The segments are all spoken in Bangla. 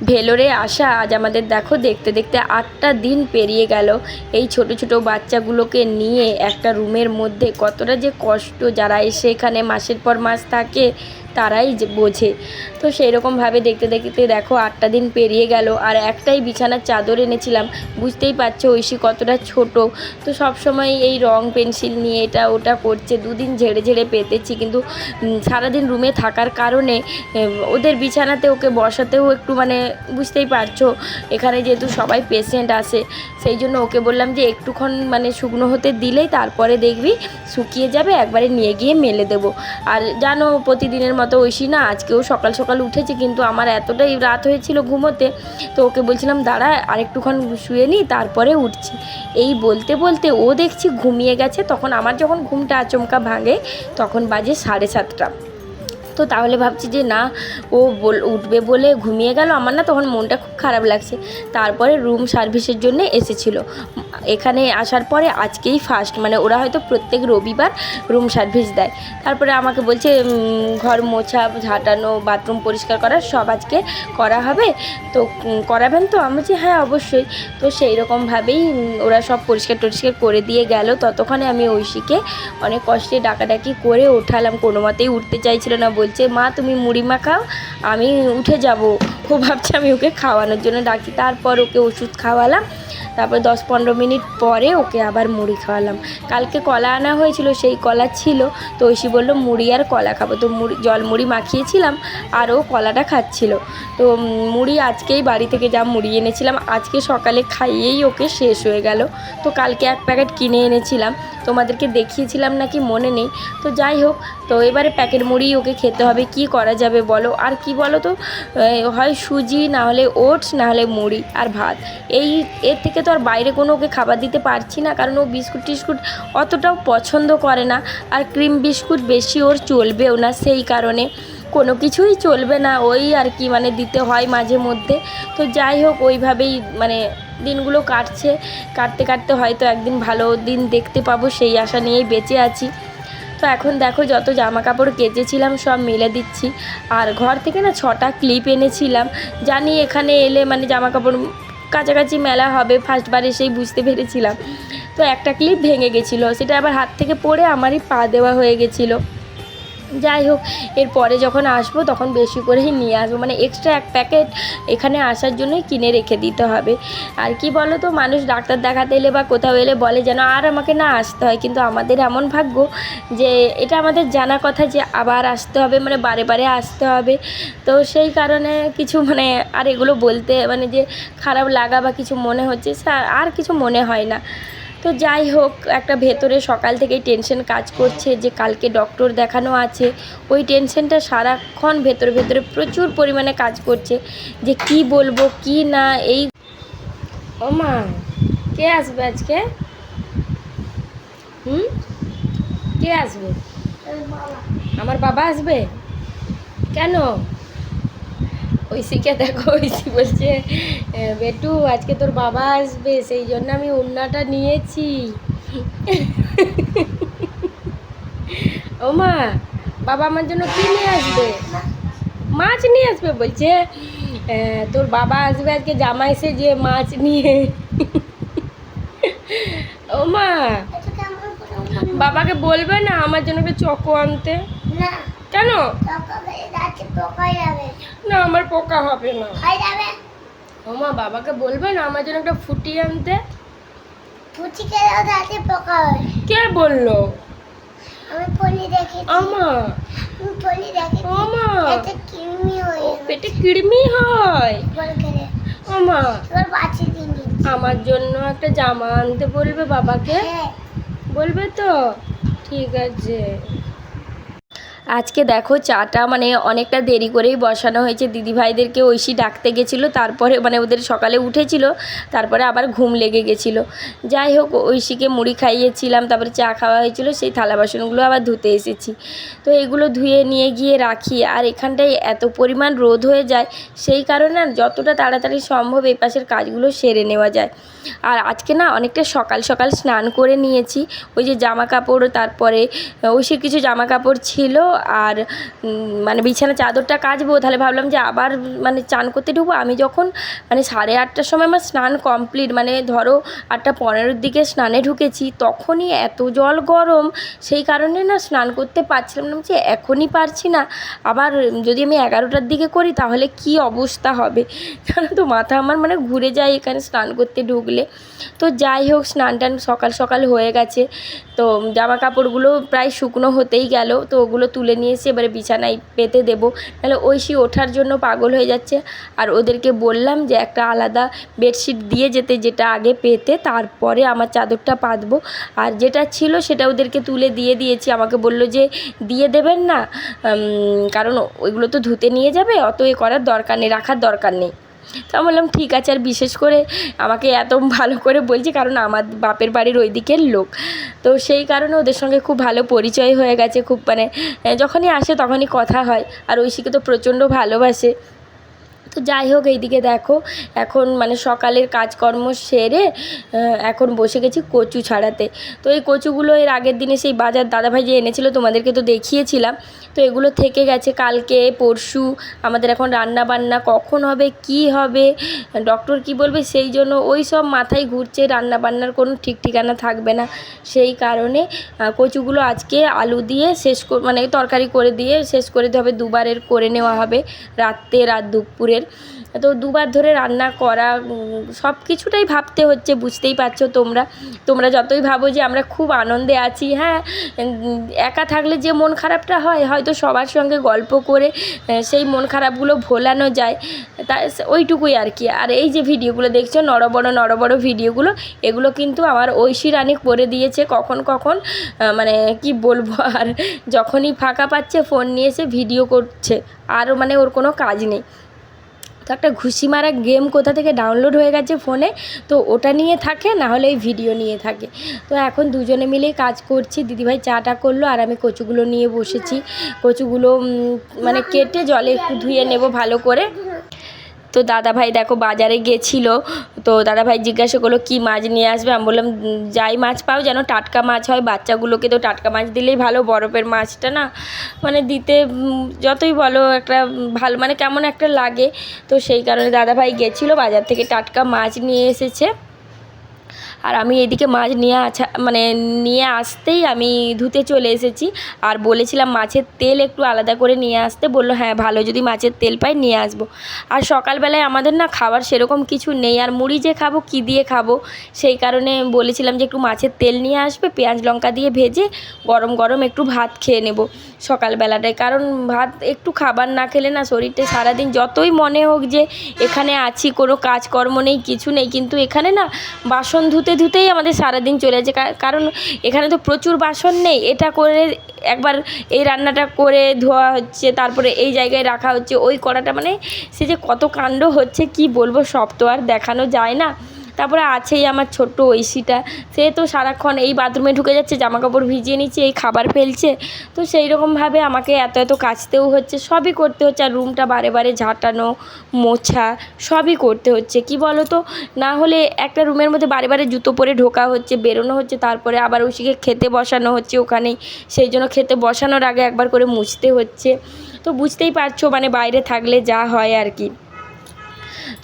ভেলোরে আসা আজ আমাদের দেখো, দেখতে দেখতে আটটা দিন পেরিয়ে গেল। এই ছোট ছোট বাচ্চাগুলোকে নিয়ে একটা রুমের মধ্যে কতটা যে কষ্ট যারা এসে এখানে মাসের পর মাস থাকে তারাই যে বোঝে। তো সেই রকমভাবে দেখতে দেখতে দেখো আটটা দিন পেরিয়ে গেল আর একটাই বিছানার চাদর এনেছিলাম। বুঝতেই পারছ ঐশী কতটা ছোট। তো সব সময় এই রং পেন্সিল নিয়ে এটা ওটা করছে। দুদিন ঝেড়ে ঝেড়ে পেতেছি কিন্তু সারাদিন রুমে থাকার কারণে ওদের বিছানাতে ওকে বসাতেও একটু মানে বুঝতেই পারছ, এখানে যেহেতু সবাই পেশেন্ট আসে সেই জন্য ওকে বললাম যে একটুক্ষণ মানে শুকনো হতে দিলেই তারপরে দেখবি, শুকিয়ে যাবে, একবারে নিয়ে গিয়ে মেলে দেবো। আর জানো প্রতিদিনের মতো ঐশী না আজকেও সকাল সকাল উঠেছে কিন্তু আমার এতটাই রাত হয়েছিল ঘুমোতে, তো ওকে বলছিলাম, দাঁড়া, আরেকটুক্ষণ শুয়ে নিই তারপরে উঠছি। এই বলতে বলতে ও দেখছি ঘুমিয়ে গেছে, তখন আমার যখন ঘুমটা আচমকা ভাঙে, তখন বাজে সাড়ে সাতটা। তো তাহলে ভাবছি যে না, ও বল, উঠবে বলে ঘুমিয়ে গেল। আমার না তখন মনটা খুব খারাপ লাগছে। তারপরে রুম সার্ভিসের জন্য এসেছিল। এখানে আসার পরে আজকেই ফার্স্ট মানে ওরা হয়তো প্রত্যেক রবিবার রুম সার্ভিস দেয়। তারপরে আমাকে বলছে ঘর মোছা, ঝাঁটানো বাথরুম পরিষ্কার করা সব আজকে করা হবে। তো করাবেন তো? আমি বলছি হ্যাঁ অবশ্যই। তো সেই রকমভাবেই ওরা সব পরিষ্কার টরিষ্কার করে দিয়ে গেল। ততক্ষণে আমি ঐশীকে অনেক কষ্টে ডাকাডাকি করে ওঠালাম। কোনো মতেই উঠতে চাইছিল না বলছে, মা, তুমি মুড়ি মাখাও, আমি উঠে যাব। ও ভাবছে, আমি ওকে খাওয়ানোর জন্য ডাকি। তারপর ওকে ওষুধ খাওয়ালাম। তারপর দশ পনেরো মিনিট পরে ওকে আবার মুড়ি খাওয়ালাম। কালকে কলা আনা হয়েছিল, সেই কলা ছিল। তো ঐশী বলল, মুড়ি আর কলা খাব। তো মুড়ি, জল মুড়ি মাখিয়েছিলাম, আর ও কলাটা খাচ্ছিল। তো মুড়ি আজকেই বাড়ি থেকে যা মুড়ি এনেছিলাম, আজকে সকালে খাইয়েই ওকে শেষ হয়ে গেল। তো কালকে এক প্যাকেট কিনে এনেছিলাম। তোমাদেরকে দেখিয়েছিলাম নাকি মনে নেই। তো যাই হোক, তো এবারে প্যাকেট মুড়ি ওকে খেতে হবে, কি করা যাবে বলো? আর কি বলো তো? হয় সুজি, না হলে ওটস, না হলে মুড়ি আর ভাত। এই, এর থেকে তো আর বাইরে কোনো ওকে খাবার দিতে পারছি না, কারণ ও বিস্কুট টিস্কুট অতটাও পছন্দ করে না। আর ক্রিম বিস্কুট বেশি ওর চলবেও না, সেই কারণে কোনো কিছুই চলবে না। ওই আর কি মানে দিতে হয় মাঝে মধ্যে। তো যাই হোক, ওইভাবেই মানে দিনগুলো কাটছে, কাটতে কাটতে হয়তো একদিন ভালো দিন দেখতে পাবো সেই আশা নিয়েই বেঁচে আছি। তো এখন দেখো যত জামা কাপড় কেচেছিলাম সব মেলে দিচ্ছি। আর ঘর থেকে না ছটা ক্লিপ এনেছিলাম। জানি এখানে এলে মানে জামা কাপড় কাছাকাছি মেলা হবে ফার্স্টবার এসেই বুঝতে পেরেছিলাম। তো একটা ক্লিপ ভেঙে গেছিল, সেটা আবার হাত থেকে পড়ে আমারই পা দেওয়া হয়ে গেছিল। যাই হোক, এরপরে যখন আসব তখন বেশি করেই নিয়ে আসব। মানে এক্সট্রা এক প্যাকেট এখানে আসার জন্যই কিনে রেখে দিতে হবে। আর কি বলো তো মানুষ ডাক্তার দেখাতে এলে বা কোথাও এলে বলে যেন, আর আমাকে না আসতে হয়। কিন্তু আমাদের এমন ভাগ্য যে, এটা আমাদের জানা কথা যে, আবার আসতে হবে মানে বারে বারে আসতে হবে। তো সেই কারণে কিছু মানে আর এগুলো বলতে মানে যে, খারাপ লাগা বা কিছু মনে হচ্ছে আর কিছু মনে হয় না। তো যাই হোক, একটা ভেতরে সকাল থেকেই টেনশন কাজ করছে যে কালকে ডক্টর দেখানো আছে। ওই টেনশনটা সারাক্ষণ ভেতরে ভেতরে প্রচুর পরিমাণে কাজ করছে যে কি বলব, কি না, এই ও মা, কে আসবে আজকে? হুম? কে আসবে? আমার বাবা আসবে? কেন? ঐশীকে দেখো ঐশী বলছে বেটু আজকে তোর বাবা আসবে সেই জন্য আমি উন্নাটা নিয়েছি। ও মা বাবা আমার জন্য কি নিয়ে আসবে? মাছ নিয়ে আসবে বলছে "এ, তোর বাবা আসবে আজকে জামাই সে যে মাছ নিয়ে। ও মা বাবাকে বলবে না আমার জন্য একটা চকো আনতে? না। কেন? না আমার পোকা হবে না। খাই যাবে ও বাবাকে বলবে না আমার জন্য একটা ফুটি আনতে? ফুচি খেলেও যাচ্ছে পোকা হয় কে বলল? আমি ফোনে দেখেছি আমা আমি ফোনে দেখেছি আমা এতে কিমি হয়ে পেটে কৃমি হয়। বল খেলে আমা এবার বাঁচি দিন আমার জন্য একটা জামা আনতে বলবে বাবাকে? হ্যাঁ। বলবে তো? ঠিক আছে। আজকে দেখো চাটা মানে অনেকটা দেরি করেই বসানো হয়েছে। দিদিভাইদেরকে ঐশী ডাকতে গেছিল, তারপরে মানে ওদের সকালে উঠেছিল, তারপরে আবার ঘুম লেগে গেছিল। যাই হোক, ঐশীকে মুড়ি খাইয়েছিলাম, তারপরে চা খাওয়া হয়েছিল, সেই থালা বাসনগুলো আবার ধুতে এসেছি। তো এগুলো ধুয়ে নিয়ে গিয়ে রাখি। আর এখানটায় এত পরিমাণ রোদ হয়ে যায়, সেই কারণে আর যতটা তাড়াতাড়ি সম্ভব এই পাশের কাজগুলো সেরে নেওয়া যায়। আর আজকে না অনেকটা সকাল সকাল স্নান করে নিয়েছি। ওই যে জামা কাপড় তারপরে ঐশীর কিছু জামা কাপড় ছিল আর মানে বিছানা চাদরটা কাচবো, তাহলে ভাবলাম যে আবার মানে চান করতে ঢুকবো। আমি যখন মানে সাড়ে আটটার সময় আমার স্নান কমপ্লিট মানে ধরো আটটা পনেরোর দিকে স্নানে ঢুকেছি, তখনই এত জল গরম, সেই কারণে না স্নান করতে পারছিলাম না। যে এখনই পারছি না। আবার যদি আমি এগারোটার দিকে করি, তাহলে কি অবস্থা হবে? জানো তো মাথা আমার মানে ঘুরে যায় এখানে স্নান করতে ঢুকলে। তো যাই হোক, স্নান টান সকাল সকাল হয়ে গেছে। তো জামা কাপড়গুলো প্রায় শুকনো হতেই গেল, তো ওগুলো তুলে নিয়ে এসে এবারে বিছানায় পেতে দেবো। নাহলে ঐশী ওঠার জন্য পাগল হয়ে যাচ্ছে। আর ওদেরকে বললাম যে একটা আলাদা বেডশিট দিয়ে যেতে, যেটা আগে পেতে, তারপরে আমার চাদরটা পাতবো। আর যেটা ছিল সেটা ওদেরকে তুলে দিয়ে দিয়েছি। আমাকে বলল যে দিয়ে দেবেন না। কারণ ওইগুলো তো ধুতে নিয়ে যাবে, অত এ করার দরকার নেই, রাখার দরকার নেই। তো বললাম, ঠিক আছে। আর বিশেষ করে আমাকে এত ভালো করে বলছে, কারণ আমার বাপের বাড়ির ওই দিকের লোক। তো সেই কারণে ওদের সঙ্গে খুব ভালো পরিচয় হয়ে গেছে, খুব মানে যখনই আসে তখনই কথা হয়। আর ঐশীকে তো প্রচণ্ড ভালোবাসে। তো যাই হোক, এইদিকে দেখো, এখন মানে সকালের কাজকর্ম সেরে এখন বসে গেছি কচু ছাড়াতে। তো এই কচুগুলো এর আগের দিনে সেই বাজার দাদাভাই যে এনেছিল তোমাদেরকে তো দেখিয়েছিলাম। তো এগুলো থেকে গেছে কালকে, পরশু, আমাদের এখন রান্না বান্না কখন হবে, কি হবে, ডক্টর কি বলবে, সেই জন্য ওই সব মাথায় ঘুরছে রান্না বান্নার কোনো ঠিক ঠিকানা থাকবে না। সেই কারণে কচুগুলো আজকে আলু দিয়ে শেষ মানে তরকারি করে দিয়ে শেষ করে দিতে হবে, দুবারের করে নেওয়া হবে, রাত্রে আর দুপুরের তো দুবার ধরে রান্না করা সব কিছুটাই ভাবতে হচ্ছে, বুঝতেই পারছ তোমরা। তোমরা যতই ভাবো যে আমরা খুব আনন্দে আছি হ্যাঁ একা থাকলে যে মন খারাপটা হয়, হয়তো সবার সঙ্গে গল্প করে সেই মন খারাপগুলো ভোলানো যায়। তা, ওইটুকুই আর কি। আর এই যে ভিডিওগুলো দেখছ নড় বড় নড় বড় ভিডিওগুলো, এগুলো কিন্তু আমার ঐশী রানী করে দিয়েছে কখন কখন মানে কি বলব, আর যখনই ফাঁকা পাচ্ছে, ফোন নিয়ে এসে ভিডিও করছে। আরও মানে ওর কোনো কাজ নেই। তো একটা ঘুষি মারা গেম কোথা থেকে ডাউনলোড হয়ে গেছে ফোনে তো ওটা নিয়ে থাকে না হলে এই ভিডিও নিয়ে থাকে। তো এখন দুজনে মিলেই কাজ করছি দিদিভাই চাটা করল আর আমি কচুগুলো নিয়ে বসেছি। কচুগুলো মানে কেটে জলে একটু ধুয়ে নেব ভালো করে। তো দাদাভাই দেখো বাজারে গেছিল, তো দাদাভাই জিজ্ঞাসা করল, কী মাছ নিয়ে আসবে? আমি বললাম, যাই মাছ পাও যেন টাটকা মাছ হয়, বাচ্চাগুলোকে তো টাটকা মাছ দিলেই ভালো, বরফের মাছটা না মানে দিতে যতই বলো একটা ভালো মানে কেমন একটা লাগে। তো সেই কারণে দাদাভাই গেছিল, বাজার থেকে টাটকা মাছ নিয়ে এসেছে। আর আমি এদিকে মাছ নিয়ে আছা মানে নিয়ে আসতেই আমি ধুতে চলে এসেছি। আর বলেছিলাম মাছের তেল একটু আলাদা করে নিয়ে আসতে, বলল হ্যাঁ ভালো, যদি মাছের তেল পাই নিয়ে আসব। আর সকালবেলায় আমাদের না খাবার সেরকম কিছু নেই। আর মুড়ি যে খাব, কী দিয়ে খাব? সেই কারণে বলেছিলাম যে একটু মাছের তেল নিয়ে আসবে, পেঁয়াজ লঙ্কা দিয়ে ভেজে গরম গরম একটু ভাত খেয়ে নেব সকালবেলাটায়। কারণ ভাত একটু খাবার না খেলে না শরীরটা সারাদিন যতই মনে হোক যে এখানে আছি, কোনো কাজকর্ম নেই, কিছু নেই, কিন্তু এখানে না বাসন ধুতে ধুতেই আমাদের সারাদিন চলে যাচ্ছে কারণ এখানে তো প্রচুর বাসন নেই। এটা করে একবার এই রান্নাটা করে ধোয়া হচ্ছে, তারপরে এই জায়গায় রাখা হচ্ছে। ওই কড়াটা মানে সে যে কত কাণ্ড হচ্ছে, কি বলব? সব তো আর দেখানো যায় না। তারপরে আছেই আমার ছোট্ট ঐশীটা। সে তো সারাক্ষণ এই বাথরুমে ঢুকে যাচ্ছে জামা কাপড় ভিজিয়ে নিচ্ছে, এই খাবার ফেলছে। তো সেই রকমভাবে আমাকে এত এত কাচতেও হচ্ছে, সবই করতে হচ্ছে। আর রুমটা বারে বারে ঝাঁটানো, মোছা, সবই করতে হচ্ছে। কি বলো তো না হলে একটা রুমের মধ্যে বারে বারে জুতো পরে ঢোকা হচ্ছে, বেরোনো হচ্ছে, তারপরে আবার ঐশীকে খেতে বসানো হচ্ছে ওখানেই। সেই জন্য খেতে বসানোর আগে একবার করে মুছতে হচ্ছে। তো বুঝতেই পারছ মানে বাইরে থাকলে যা হয় আর কি।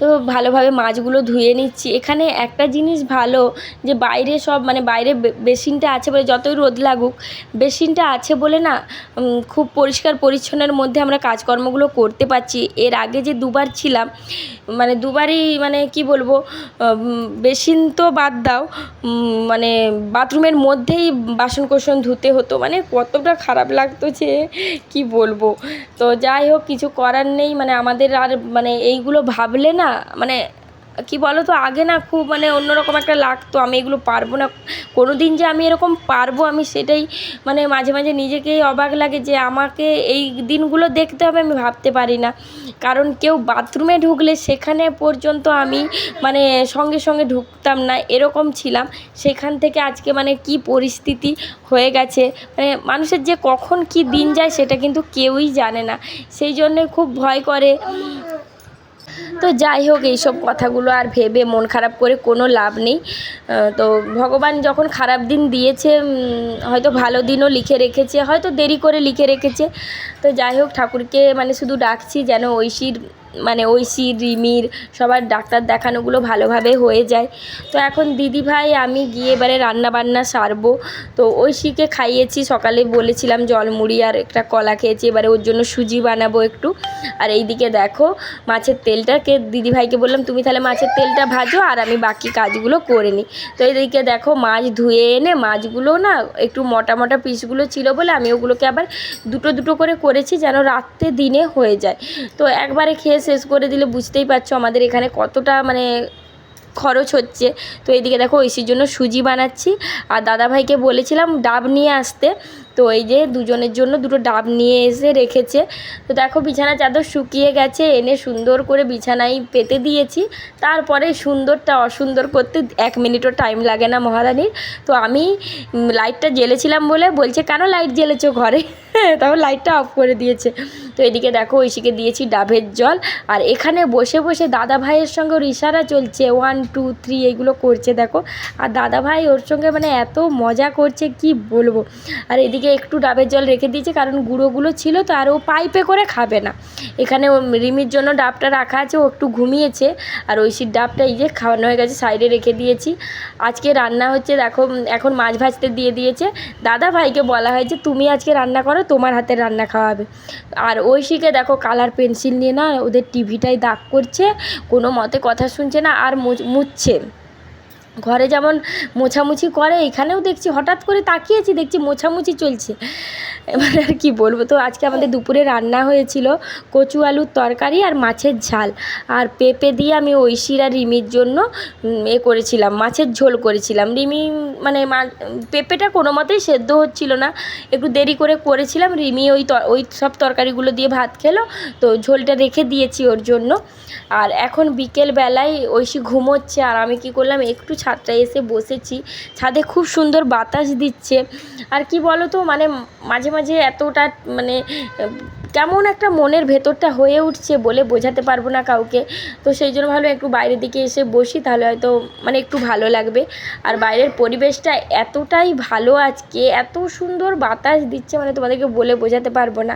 তো ভালোভাবে মাছগুলো ধুয়ে নিচ্ছি। এখানে একটা জিনিস ভালো যে বাইরে সব মানে বাইরে বেসিনটা আছে বলে যতই রোদ লাগুক, বেসিনটা আছে বলে না খুব পরিষ্কার পরিচ্ছন্নের মধ্যে আমরা কাজকর্মগুলো করতে পারছি। এর আগে যে দুবার ছিলাম মানে দুবারই মানে কি বলব বেসিন তো বাদ দাও মানে বাথরুমের মধ্যেই বাসন কোসন ধুতে হতো। মানে কতটা খারাপ লাগতো যে, কি বলব। তো যাই হোক, কিছু করার নেই মানে আমাদের আর মানে এইগুলো ভাবলে না মানে কি বলো তো আগে না খুব মানে অন্যরকম একটা লাগতো। আমি এগুলো পারব না। কোনো দিন যে আমি এরকম পারব, আমি সেটাই মানে মাঝে মাঝে নিজেকেই অবাক লাগে যে আমাকে এই দিনগুলো দেখতে হবে, আমি ভাবতে পারি না। কারণ কেউ বাথরুমে ঢুকলে সেখানে পর্যন্ত আমি মানে সঙ্গে সঙ্গে ঢুকতাম না, এরকম ছিলাম। সেখান থেকে আজকে মানে কি পরিস্থিতি হয়ে গেছে। মানে মানুষের যে কখন কি দিন যায়, সেটা কিন্তু কেউই জানে না। সেই জন্যে খুব ভয় করে। তো যাই হোক, এইসব কথাগুলো আর ভেবে মন খারাপ করে কোনো লাভ নেই। তো ভগবান যখন খারাপ দিন দিয়েছে হয়তো ভালো দিনও লিখে রেখেছে, হয়তো দেরি করে লিখে রেখেছে। তো যাই হোক, ঠাকুরকে মানে শুধু ডাকছি যেন ঐশীর মানে ঐশী, রিমির সবার ডাক্তার দেখানোগুলো ভালোভাবে হয়ে যায়। তো এখন দিদি ভাই আমি গিয়ে এবারে রান্না বান্না সারবো। তো ঐশীকে খাইয়েছি, সকালে বলেছিলাম জলমুড়ি আর একটা কলা খেয়েছি, এবারে ওর জন্য সুজি বানাবো একটু। আর এইদিকে দেখো, মাছের তেলটাকে দিদি ভাইকে বললাম, তুমি তাহলে মাছের তেলটা ভাজো আর আমি বাকি কাজগুলো করে নিই। তো এইদিকে দেখো, মাছ ধুয়ে এনে মাছগুলো না একটু মোটা মোটা পিসগুলো ছিল বলে আমি ওগুলোকে আবার দুটো দুটো করে করেছি যেন রাত্রে দিনে হয়ে যায়। তো একবারে খেয়ে শেষ করে দিলে বুঝতেই পারছ আমাদের এখানে কতটা মানে খরচ হচ্ছে। তো এইদিকে দেখো ঐশির জন্য সুজি বানাচ্ছি। আর দাদাভাইকে বলেছিলাম, ডাব নিয়ে আসতে। তো এই যে দুজনের জন্য দুটো ডাব নিয়ে এসে রেখেছে। তো দেখো বিছানা চাদর শুকিয়ে গেছে, এনে সুন্দর করে বিছানায় পেতে দিয়েছি। তারপরে সুন্দরটা অসুন্দর করতে এক মিনিটও টাইম লাগে না মহারানীর। তো আমি লাইটটা জ্বেলেছিলাম বলে বলছে, কেন লাইট জ্বেলেছো ঘরে? তখন লাইটটা অফ করে দিয়েছে। তো এদিকে দেখো ঐশীকে দিয়েছি ডাবের জল। আর এখানে বসে বসে দাদা ভাইয়ের সঙ্গে ওর ইশারা চলছে। ওয়ান টু থ্রি এইগুলো করছে দেখো। আর দাদা ভাই ওর সঙ্গে মানে এত মজা করছে, কি বলব? আর এদিকে একটু ডাবের জল রেখে দিয়েছে, কারণ গুঁড়োগুলো ছিল তো আর ও পাইপে করে খাবে না। এখানে রিমির জন্য ডাবটা রাখা আছে, ও একটু ঘুমিয়েছে, আর ঐশীর ডাবটা এই যে খাওয়ানো হয়ে গেছে, সাইডে রেখে দিয়েছি। আজকে রান্না হচ্ছে দেখো এখন মাছ ভাজতে দিয়ে দিয়েছে। দাদা ভাইকে বলা হয়েছে, তুমি আজকে রান্না করো, তোমার হাতে রান্না খাওয়াবে। আর ঐশীকে দেখো, কালার পেন্সিল নিয়ে না ওদের টিভিটাই দাগ করছে, কোনো মতে কথা শুনছে না, আর মুছ- মুছছে। ঘরে যেমন মোছামুছি করে, এখানেও দেখছি, হঠাৎ করে তাকিয়েছি, দেখছি মোছামুছি চলছে। এবার আর কি বলব? তো আজকে আমাদের দুপুরে রান্না হয়েছিল কচু আলুর তরকারি আর মাছের ঝাল। আর পেঁপে দিয়ে আমি ঐশির আর রিমির জন্য এ করেছিলাম, মাছের ঝোল করেছিলাম। রিমি মানে পেঁপেটা কোনো মতেই সেদ্ধ হচ্ছিল না। একটু দেরি করে করেছিলাম, রিমি ওই ওই সব তরকারিগুলো দিয়ে ভাত খেলো, তো ঝোলটা রেখে দিয়েছি ওর জন্য। আর এখন বিকেল বেলায় ঐশী ঘুমোচ্ছে, আর আমি কি করলাম, একটু ছাদটায় এসে বসেছি। ছাদে খুব সুন্দর বাতাস দিচ্ছে। আর কি বলো তো মানে মাঝে মাঝে এতটা মানে কেমন একটা মনের ভেতরটা হয়ে উঠছে বলে বোঝাতে পারব না কাউকে। তো সেই জন্য ভালো একটু বাইরের দিকে এসে বসি, তাহলে হয়তো মানে একটু ভালো লাগবে। আর বাইরের পরিবেশটা এতটাই ভালো আজকে, এত সুন্দর বাতাস দিচ্ছে মানে তোমাদেরকে বলে বোঝাতে পারব না।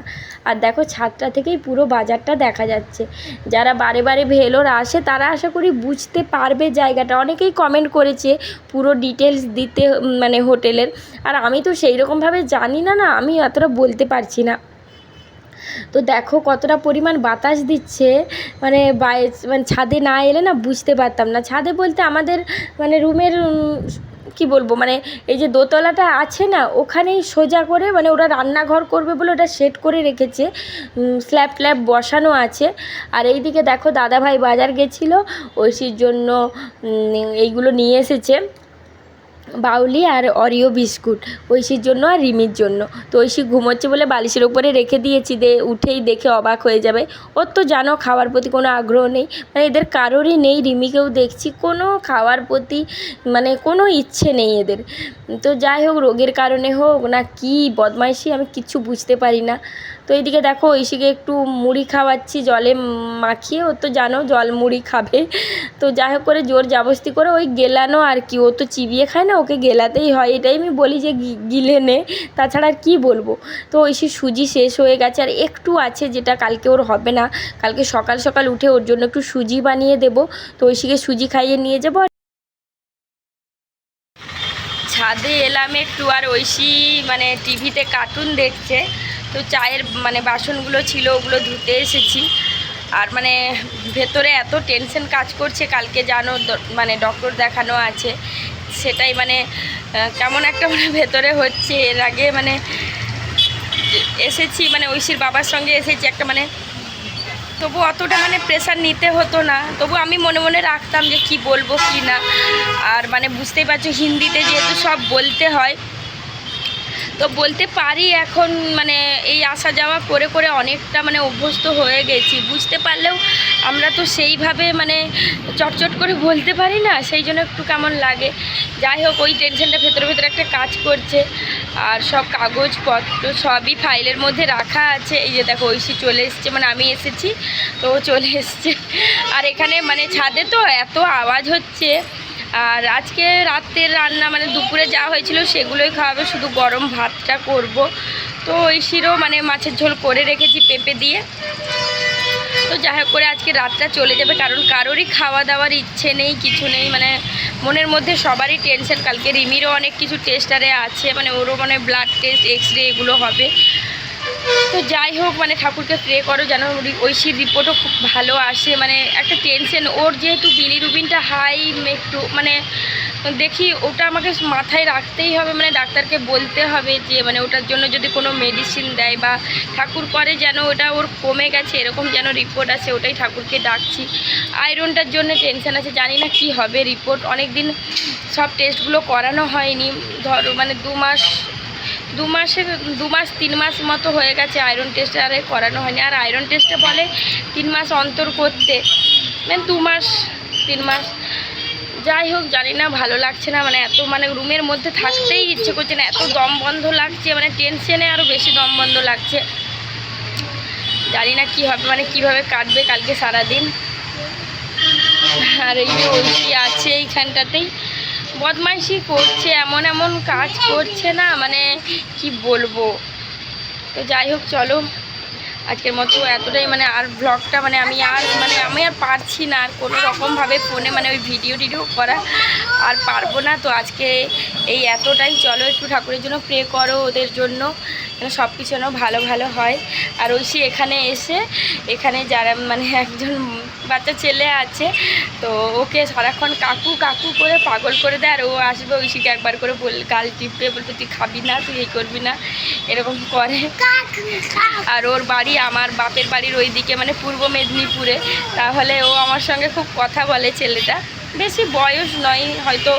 আর দেখো ছাদটা থেকেই পুরো বাজারটা দেখা যাচ্ছে। যারা বারে বারে ভেলোর আসে, তারা আশা করি বুঝতে পারবে জায়গাটা। অনেকেই কমেন্ট করেছে পুরো ডিটেলস দিতে মানে হোটেলের। আর আমি তো সেই রকমভাবে জানি না না আমি অতটা বলতে পারছি না। তো দেখো কতটা পরিমাণ বাতাস দিচ্ছে। মানে বাই মানে ছাদে না এলে না বুঝতে পারতাম না। ছাদে বলতে আমাদের মানে রুমের কি বলব মানে এই যে দোতলাটা আছে না, ওখানেই সোজা করে মানে ওরা রান্নাঘর করবে বলে ওটা সেট করে রেখেছে। স্ল্যাব ট্ল্যাব বসানো আছে। আর এইদিকে দেখো দাদাভাই বাজার গেছিল, ঐশীর জন্য এইগুলো নিয়ে এসেছে। বাউলি আর অরিও বিস্কুট, ঐশীর জন্য আর রিমির জন্য। তো ঐশী ঘুমোচ্ছে বলে বালিশের ওপরে রেখে দিয়েছি দে, উঠেই দেখে অবাক হয়ে যাবে। ওর তো জানো খাওয়ার প্রতি কোনো আগ্রহ নেই। মানে এদের কারোরই নেই, রিমিকেও দেখছি। কোনো খাওয়ার প্রতি মানে কোনো ইচ্ছে নেই এদের। তো যাই হোক, রোগের কারণে হোক না কি বদমাইশি, আমি কিচ্ছু বুঝতে পারি না। তো এইদিকে দেখো ঐশীকে একটু মুড়ি খাওয়াচ্ছি, জলে মাখিয়ে। ও তো জানো জল মুড়ি খাবে। তো যাই হোক করে জোর জাবস্তি করে ওই গেলানো আর কি। ও তো চিবিয়ে খায় না ওকে গেলাতেই হয়, এটাই আমি বলি যে গিলে নে। তাছাড়া আর কী বলব? তো ওই সে সুজি শেষ হয়ে গেছে, আর একটু আছে যেটা কালকে ওর হবে না। কালকে সকাল সকাল উঠে ওর জন্য একটু সুজি বানিয়ে দেবো। তো ঐশীকে সুজি খাইয়ে নিয়ে যাব। ছাদে এলাম একটু, আর ঐশী মানে টিভিতে কার্টুন দেখছে। তো চায়ের মানে বাসনগুলো ছিল, ওগুলো ধুতে এসেছি। আর মানে ভেতরে এত টেনশন কাজ করছে, কালকে জানো মানে ডক্টর দেখানো আছে। সেটাই মানে কেমন একটা মানে ভেতরে হচ্ছে। এর আগে মানে এসেছি মানে ঐশীর বাবার সঙ্গে এসেছি একটা মানে তবু অতটা মানে প্রেশার নিতে হতো না। তবু আমি মনে মনে রাখতাম যে কি বলব কি না। আর মানে বুঝতেই পারছ, হিন্দিতে যেহেতু সব বলতে হয় তো বলতে পারি এখন মানে এই আসা যাওয়া করে করে অনেকটা মানে অভ্যস্ত হয়ে গেছি। বুঝতে পারলেও আমরা তো সেইভাবে মানে চটচট করে বলতে পারি না, সেই জন্য একটু কেমন লাগে। যাই হোক, ওই টেনশনটা ভেতরে ভেতরে একটা কাজ করছে। আর সব কাগজপত্র সবই ফাইলের মধ্যে রাখা আছে। এই যে দেখো, ঐশী চলে এসছে মানে আমি এসেছি, তো চলে এসছে। আর এখানে মানে ছাদে তো এত আওয়াজ হচ্ছে। আর আজকে রাতের রান্না মানে দুপুরে যা হয়েছিল সেগুলোই খাওয়াবে, শুধু গরম ভাতটা করব। তো ঐশীরও মানে মাছের ঝোল করে রেখেছি পেঁপে দিয়ে। তো যাই হোক করে আজকে রাতটা চলে যাবে, কারণ কারোরই খাওয়া দাওয়ার ইচ্ছে নেই, কিছু নেই মানে মনের মধ্যে সবারই টেনশন কালকে রিমিরও অনেক কিছু টেস্টারে আছে মানে ওরও মানে ব্লাড টেস্ট এক্স রে এগুলো হবে। তো যাই হোক মানে ঠাকুরকে প্রে করো যেন ঐশীর রিপোর্টও খুব ভালো আসে। মানে একটা টেনশন ওর যেহেতু বিলিরুবিনটা হাই একটু মানে দেখি ওটা আমাকে মাথায় রাখতেই হবে। মানে ডাক্তারকে বলতে হবে যে মানে ওটার জন্য যদি কোনো মেডিসিন দেয় বা ঠাকুর করে যেন ওটা ওর কমে গেছে, এরকম যেন রিপোর্ট আছে ওটাই ঠাকুরকে ডাকছি। আয়রনটার জন্য টেনশন আছে, জানি না কি হবে রিপোর্ট অনেক দিন সব টেস্টগুলো করানো হয়নি। ধরো মানে দু মাস দু মাসের, দু মাস, তিন মাস মতো হয়ে গেছে আয়রন টেস্ট আর করানো হয়নি। আর আয়রন টেস্টে বলে তিন মাস অন্তর করতে। মানে দু মাস, তিন মাস। যাই হোক, জানি না, ভালো লাগছে না। মানে এত মানে রুমের মধ্যে থাকতেই ইচ্ছে করছে না। এত দম বন্ধ লাগছে মানে টেনশনে আরও বেশি দম বন্ধ লাগছে। জানি না কী হবে মানে কীভাবে কাটবে কালকে সারাদিন। আর এই ঐশী আছে এইখানটাতেই। বদমাইশি করছে, এমন এমন কাজ করছে না মানে কি বলব? তো যাই হোক, চলো। আজকের মতো এতটাই মানে আর ব্লগটা মানে আমি আর মানে আমি আর পারছি না, আর কোনো রকমভাবে ফোনে মানে ওই ভিডিও টিডিও করা আর পারব না। তো আজকে এই এতটাই, চলো একটু ঠাকুরের জন্য প্রে করো ওদের জন্য, যেন সব কিছু যেন ভালো ভালো হয়। আর ঐশী এখানে এসে, এখানে যারা মানে একজন বাচ্চা ছেলে আছে, তো ওকে সারাক্ষণ কাকু কাকু করে পাগল করে দেয়, আর ও আসবে ঐশীকে একবার করে বল, গাল টিপে বলবে, তুই খাবি না, তুই এই করবি না। এরকম করে। আর ওর বাড়ি, আমার বাপের বাড়ির ওই দিকে মানে পূর্ব মেদিনীপুরে। তাহলে ও আমার সঙ্গে খুব কথা বলে ছেলেটা। বেশি বয়স নয়, হয়তো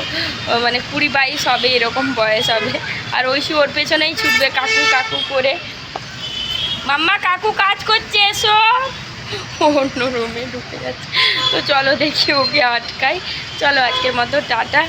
মানে কুড়ি বাইশ হবে, এরকম বয়স হবে। আর ঐশী ওর পেছনেই ছুটবে, কাকু কাকু করে। মাম্মা, কাকু কাজ করছে, এসো। অন্য রুমে ঢুকে যাচ্ছে তো চলো দেখি ওকে আটকাই চলো আজকের মতো টাটা।